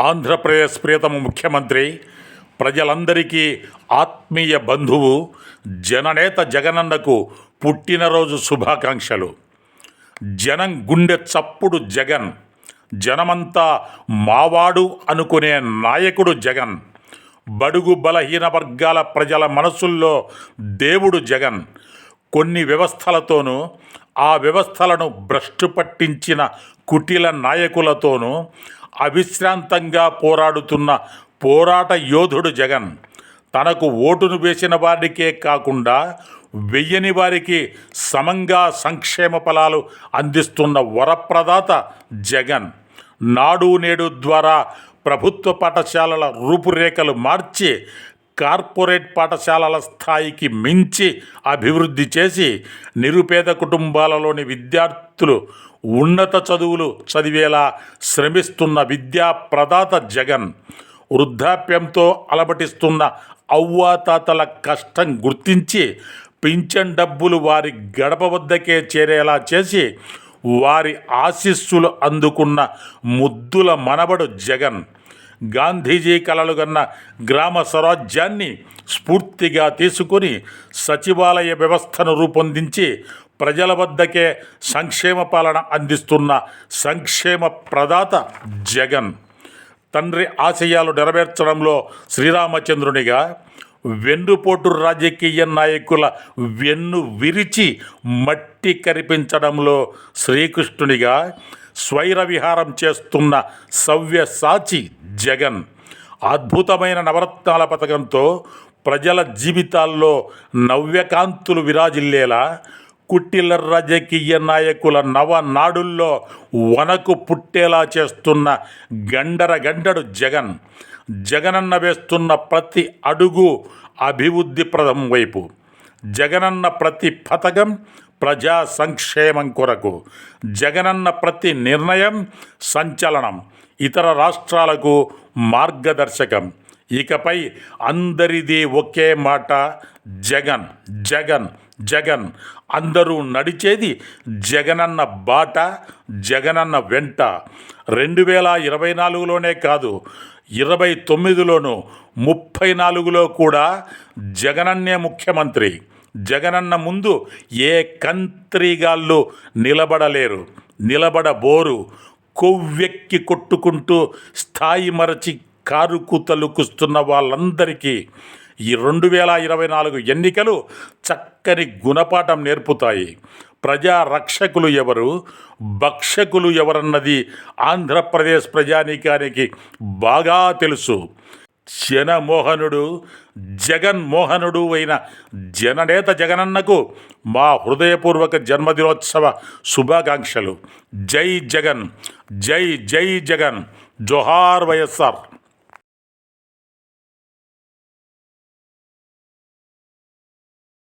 ఆంధ్రప్రదేశ్ ప్రియతమ ముఖ్యమంత్రి ప్రజలందరికీ ఆత్మీయ బంధువు జననేత జగనన్నకు పుట్టినరోజు శుభాకాంక్షలు. జనం గుండె చప్పుడు జగన్ జనమంతా మావాడు అనుకునే నాయకుడు జగన్ బడుగు బలహీన వర్గాల ప్రజల మనసుల్లో దేవుడు జగన్. కొన్ని వ్యవస్థలతోనూ ఆ వ్యవస్థలను భ్రష్టు పట్టించిన కుటిల నాయకులతోనూ అవిశ్రాంతంగా పోరాడుతున్న పోరాట యోధుడు జగన్. తనకు ఓటును వేసిన వారికే కాకుండా వెయ్యని వారికి సమంగా సంక్షేమ ఫలాలు అందిస్తున్న వరప్రదాత జగన్. నాడు నేడు ద్వారా ప్రభుత్వ పాఠశాలల రూపురేఖలు మార్చి కార్పొరేట్ పాఠశాలల స్థాయికి మించి అభివృద్ధి చేసి నిరుపేద కుటుంబాలలోని విద్యార్థులు ఉన్నత చదువులు చదివేలా శ్రమిస్తున్న విద్యా ప్రదాత జగన్ వృద్ధాప్యంతో అలమటిస్తున్న అవ్వాతాతల కష్టం గుర్తించి పింఛన్ డబ్బులు వారి గడప వద్దకే చేరేలా చేసి వారి ఆశీస్సులు అందుకున్న ముద్దుల మనబడు జగన్. గాంధీజీ కలలు కన్న గ్రామ స్వరాజ్యాన్ని స్ఫూర్తిగా తీసుకొని సచివాలయ వ్యవస్థను రూపొందించి ప్రజల వద్దకే సంక్షేమ పాలన అందిస్తున్న సంక్షేమ ప్రదాత జగన్. తండ్రి ఆశయాలు నెరవేర్చడంలో శ్రీరామచంద్రునిగా వెన్నుపోటు రాజకీయ నాయకుల వెన్ను విరిచి మట్టి కరిపించడంలో శ్రీకృష్ణునిగా స్వైర విహారం చేస్తున్న సవ్య సాచి జగన్. అద్భుతమైన నవరత్నాల పథకంతో ప్రజల జీవితాల్లో నవ్యకాంతులు విరాజిల్లేలా కుట్టిల రాజకీయ నాయకుల నవనాడుల్లో వనకు పుట్టేలా చేస్తున్న గండర గండడు జగన్. జగనన్న వేస్తున్న ప్రతి అడుగు అభివృద్ధి ప్రదం వైపు. జగనన్న ప్రతి పథకం ప్రజా సంక్షేమం కొరకు. జగనన్న ప్రతి నిర్ణయం సంచలనం. ఇతర రాష్ట్రాలకు మార్గదర్శకం. ఇకపై అందరిది ఒకే మాట జగన్ జగన్ జగన్. అందరూ నడిచేది జగనన్న బాట జగనన్న వెంట. రెండు వేల ఇరవై నాలుగులోనే కాదు ఇరవై తొమ్మిదిలోను ముప్పై నాలుగులో కూడా జగనన్నే ముఖ్యమంత్రి. జగనన్న ముందు ఏ కంత్రిగాళ్ళు నిలబడలేరు నిలబడబోరు. కొవ్వెక్కి కొట్టుకుంటూ స్థాయి మరచి కారుకు తలుకుస్తున్న వాళ్ళందరికీ ఈ రెండు వేల ఇరవై నాలుగు ఎన్నికలు చక్కని గుణపాఠం నేర్పుతాయి. ప్రజా రక్షకులు ఎవరు? భక్షకులు ఎవరన్నది ఆంధ్రప్రదేశ్ ప్రజానీకానికి బాగా తెలుసు. జనమోహనుడు జగన్మోహనుడు అయిన జననేత జగనన్నకు మా హృదయపూర్వక జన్మదినోత్సవ శుభాకాంక్షలు. జై జగన్ జై జై జగన్. జోహార్ వైఎస్ఆర్.